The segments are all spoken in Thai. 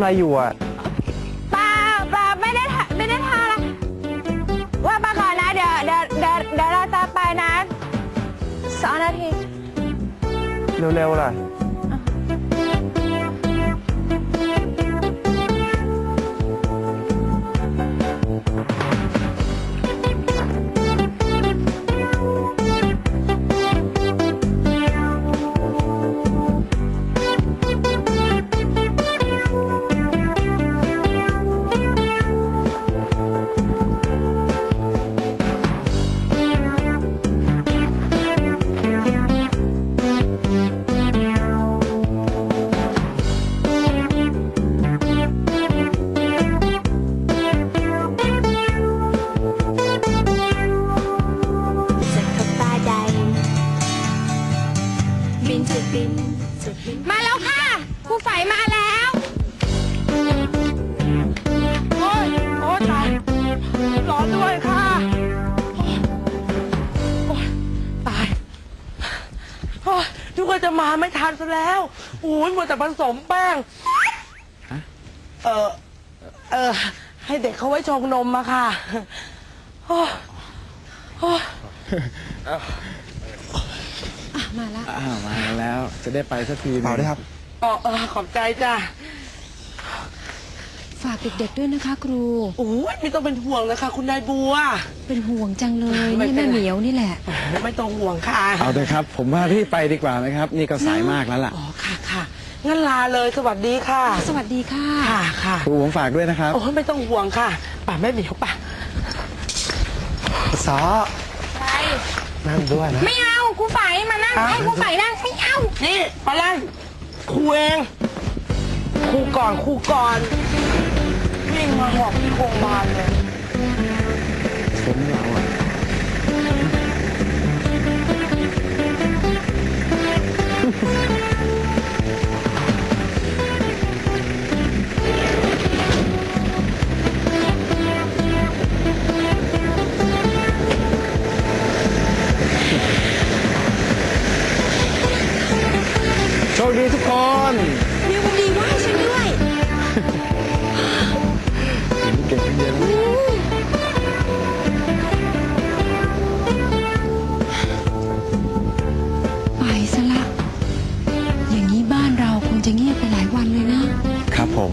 อะไรอยู่อะเปล่าเปล่าไม่ได้ทำไม่ได้ทำอะไรว่ามาก่อนนะ เดี๋ยวเดี๋ยวเดี๋ยวเดี๋ยวเราจะไปนะสองนาที เร็วๆล่ะจะ กคนจะมาไม่ทันซะแล้วโอ้ยหมดแต่ผสมแป้งเออเออให้เด็กเขาไว้ชงนมมาค่ะโอ้ยโอ้ยอ้าวมาแล้วจะได้ไปสักทีหนึ่งเปล่าด้วยครับอ๋อเออขอบใจจ้ะ ฝากเด็กๆด้วยนะคะ ครู โอ้ยไม่ต้องเป็นห่วงนะคะ คุณนายบัว เป็นห่วงจังเลยไม่นี่เป็น แม่ไรเหมียวนี่แหละ ไม่ต้องห่วงค่ะ เอาเลยครับ ผมว่ารีบไปดีกว่าไหมครับ นี่ก็สายมากแล้วล่ะ อ๋อค่ะค่ะงั้นลาเลยสวัสดีค่ะ สวัสดีค่ะ ค่ะค่ะครูผมฝากด้วยนะครับ โอ้ยไม่ต้องห่วงค่ะป่าแม่เหมียวป่ะซอนั่งด้วยนะไม่เอาครูไฝมานั่งให้ครูไฝนั่งไม่เอานี่มานั่งครูเองครูก่อนครูก่อนิงมาหอบที่โรงพยาบาลเลยผมเราอะโชคดีทุกคน เก่งขึ้นเยอะนะไปซะละ อย่างนี้บ้านเราคงจะเงียบไปหลายวันเลยนะ ครับผม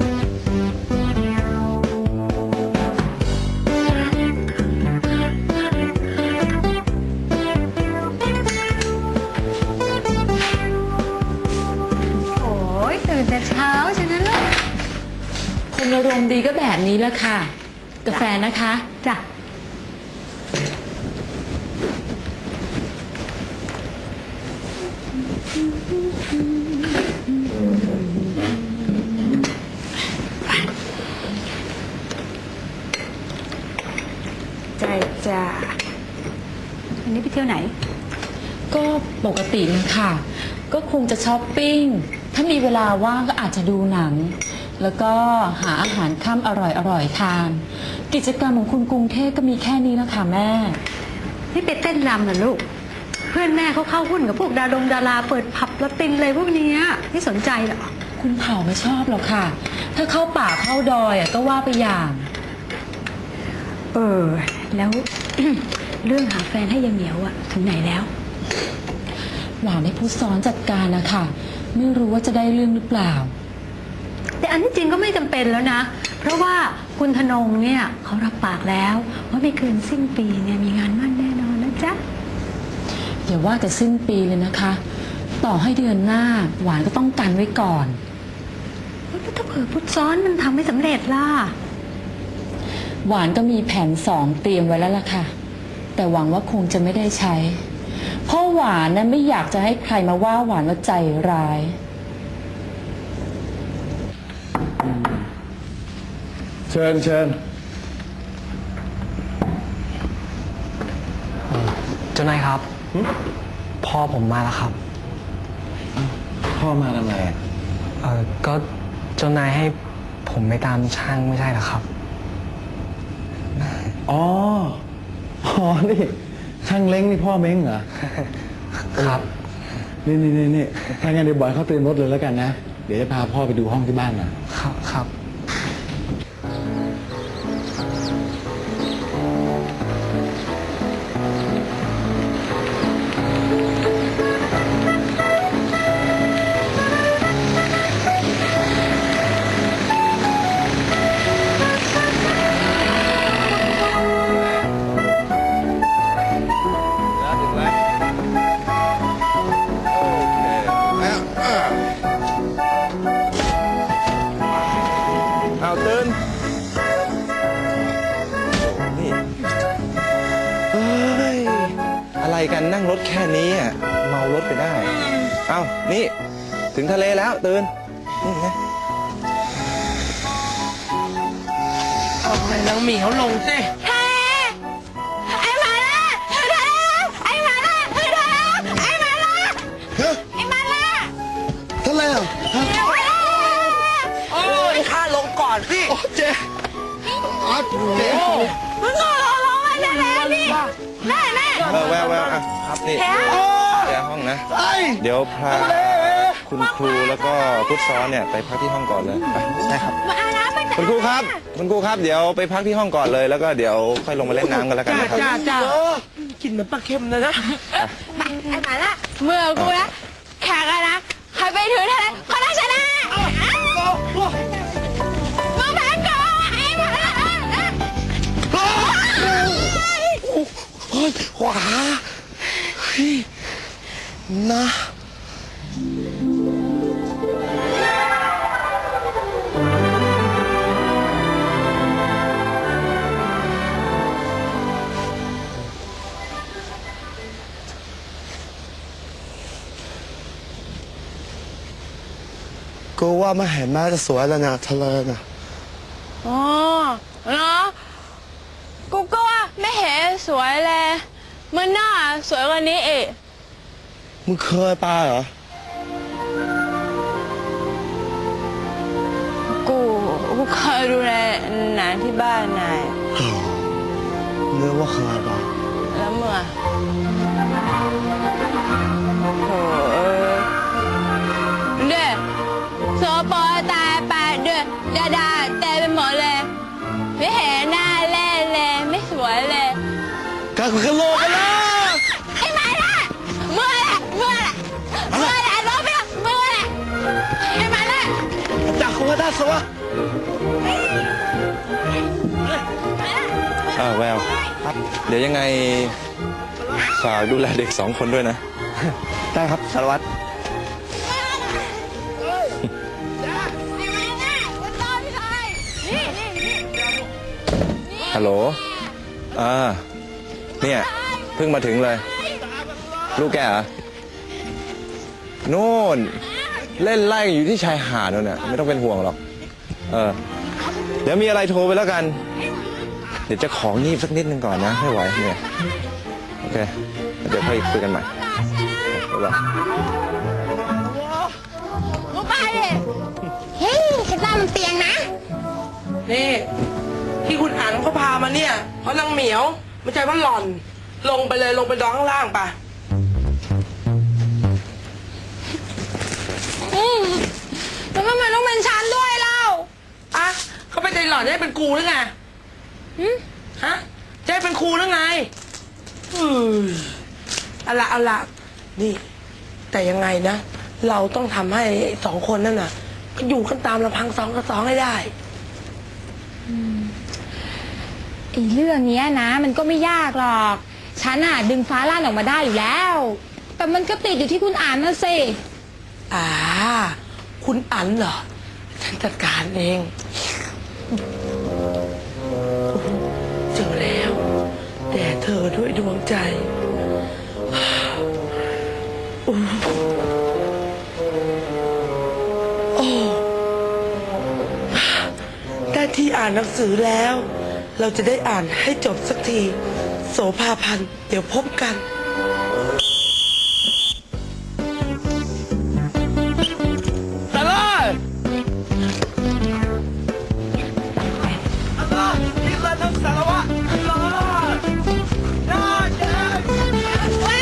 โอ้ยตื่นแต่เช้าใช่ไหมลูกคนอารมณ์ดีก็แบบนี้แหละค่ะ กาแฟนะคะ จ้ะใจจ้าวันนี้ไปเที่ยวไหน ก็ปกติเลยค่ะ ก็คงจะช้อปปิ้ง ถ้ามีเวลาว่างก็อาจจะดูหนัง แล้วก็หาอาหารค่ำอร่อยๆทาน กิจกรรมของคุณกรุงเทพก็มีแค่นี้แล้วค่ะแม่ นี่ไปเต้นรำเหรอลูก เพื่อนแม่เขาเข้าหุ้นกับพวกดาดงดาราเปิดผับละตินเลยพวกเนี้ยไม่สนใจเหรอคุณเผาไม่ชอบหรอกค่ะ ถ้าเข้าป่าเข้าดอยอะก็ว่าไปอย่าง เออ แล้ว เรื่องหาแฟนให้ยายเหมียวอะถึงไหนแล้ว หวานให้ผู้ซ้อนจัดการนะคะไม่รู้ว่าจะได้เรื่องหรือเปล่า แต่อันที่จริงก็ไม่จำเป็นแล้วนะ เพราะว่าคุณธนงเนี่ยเขารับปากแล้ว ว่าไม่เกินสิ้นปีเนี่ยมีงานมั่นแน่นอนนะจ๊ะ อย่าว่าแต่สิ้นปีเลยนะคะ ต่อให้เดือนหน้าหวานก็ต้องกันไว้ก่อน แล้วถ้าเผื่อพุทธซ้อนมันทำไม่สำเร็จล่ะ หวานก็มีแผนสองเตรียมไว้แล้วล่ะค่ะ แต่หวังว่าคงจะไม่ได้ใช้ เพราะหวานนั้นไม่อยากจะให้ใครมาว่าหวานว่าใจร้าย ชิญเชิญเจ้านายครับพ่อผมมาแล้วครับ พ่อมาทำไมอะเออก็เจ้านายให้ผมไปตามช่างไม่ใช่เหรอครับ อ๋อ อ๋อ นี่ ช่างเล้งนี่พ่อเม้งเหรอ ครับ นี่นี่นี่นี่ถ้างั้นเดี๋ยวบอยเขาเตรียมรถเลยแล้วกันนะ เดี๋ยวจะพาพ่อไปดูห้องที่บ้านหน่อย ครับครับ เอาตื่นนี่เอ้ยอะไรกันนั่งรถแค่นี้อะเมารถไปได้ เอานี่ ถึงทะเลแล้วตื่นนี่ไงเอาไงนางเหมียวลงเต้ ครับนี่แกห้องนะ ไอ้เดี๋ยวพาคุณครูแล้วก็พุทธซ้อนเนี่ยไปพักที่ห้องก่อนเลยไปได้ครับ มาเอาน้ำมาจากคุณครูครับ คุณครูครับเดี๋ยวไปพักที่ห้องก่อนเลย แล้วก็เดี๋ยวค่อยลงมาเล่นน้ำกันแล้วกันจ้านะครับจ้าจ้ากินเหมือนปลาเค็มเลยนะไอ้หมาล่าเมื่อกูนะแข่งกันนะใครไปถึงทะเลคนนั้นชนะมึงแพ้ก่อนไอ้หมาล่าเฮ้ยขวาเฮ้ ยนะกูว่าไม่เห็นแม่จะสวยแล้วนะทะเลนะอ๋อเนาะกูก็ว่าไม่เห็นสวยเลย มันน่าสวยกว่านี้อีกมึงเคยไปเหรอ กูกูเคยดูในหนังที่บ้านนายนึกว่าเคยไปแล้วเมื่อโจากคุยกันได้สวะอ่าแววเดี๋ยวยังไงฝากดูแลเด็กสองคนด้วยนะ ได้ครับสารวัตรไอ้หมาล่ะมันรอพี่เลยนี่นี่นี่ฮัลโหล อ่า เนี่ย เพิ่งมาถึงเลย ลูกแกเหรอนู่น เล่นไล่อยู่ที่ชายหาดนู่นน่ะไม่ต้องเป็นห่วงหรอก เออ เดี๋ยวมีอะไรโทรไปแล้วกัน เดี๋ยวจะของงีบสักนิดนึงก่อนนะไม่ไหวเนี่ยโอเคเดี๋ยวค่อยคุยกันใหม่บ๊ายบายมึงไปดิเฮ้ยฉันว่ามันเตียงนะ นี่ที่คุณอันเขาพามาเนี่ยเพราะนางเหมียวไม่ใช่เพราะหล่อน ลงไปเลยลงไปร้องข้างล่างไปแใจหล่อนจะให้เป็นครูหรือไงฮะจะให้เป็นครูหรือไงอืมเอาละเอาละนี่ แต่ยังไงนะ เราต้องทำให้สองคนนั่นน่ะอยู่กันตามลำพังสองกับสองให้ได้ ไอ้เรื่องเนี้ยนะ มันก็ไม่ยากหรอก ฉันอะดึงฟ้าล่านออกมาได้อยู่แล้ว แต่มันก็ติดอยู่ที่คุณอ่านนะสิอ่า คุณอันเหรอ ฉันจัดการเอง เจอแล้ว แต่เธอด้วยดวงใจโอ้ได้ที่อ่านหนังสือแล้ว เราจะได้อ่านให้จบสักที โสภาพันธ์เดี๋ยวพบกัน